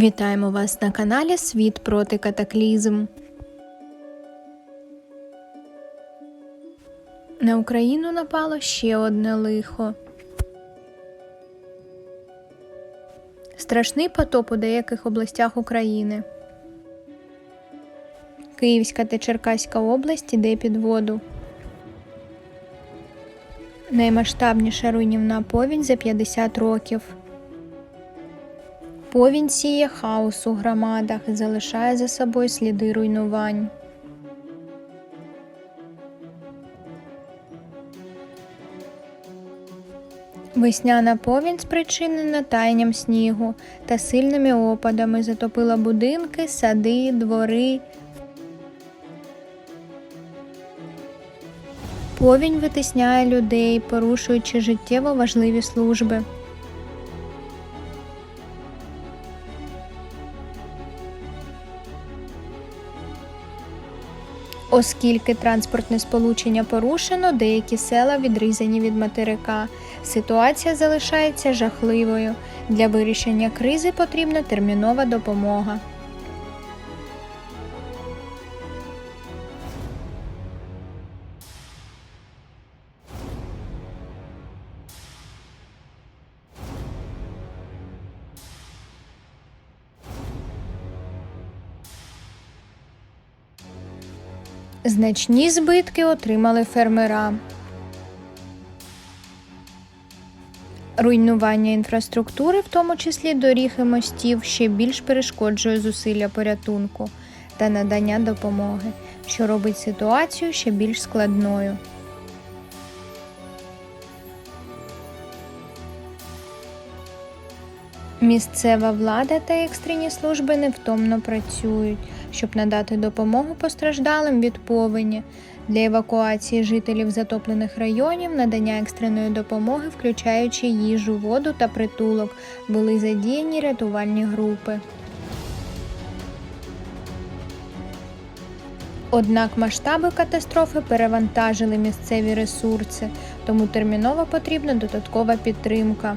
Вітаємо вас на каналі Світ проти катаклізм. На Україну напало ще одне лихо. Страшний потоп у деяких областях України. Київська та Черкаська область іде під воду. Наймасштабніша руйнівна повінь за 50 років. Повінь сіє хаос у громадах залишає за собою сліди руйнувань. Весняна повінь, спричинена таянням снігу та сильними опадами, затопила будинки, сади, двори. Повінь витисняє людей, порушуючи життєво важливі служби. Оскільки транспортне сполучення порушено, деякі села відрізані від материка. Ситуація залишається жахливою. Для вирішення кризи потрібна термінова допомога. Значні збитки отримали фермера. Руйнування інфраструктури, в тому числі доріг і мостів, ще більш перешкоджує зусилля порятунку та надання допомоги, що робить ситуацію ще більш складною. Місцева влада та екстрені служби невтомно працюють, щоб надати допомогу постраждалим від повені. Для евакуації жителів затоплених районів надання екстреної допомоги, включаючи їжу, воду та притулок, були задіяні рятувальні групи. Однак масштаби катастрофи перевантажили місцеві ресурси, тому терміново потрібна додаткова підтримка.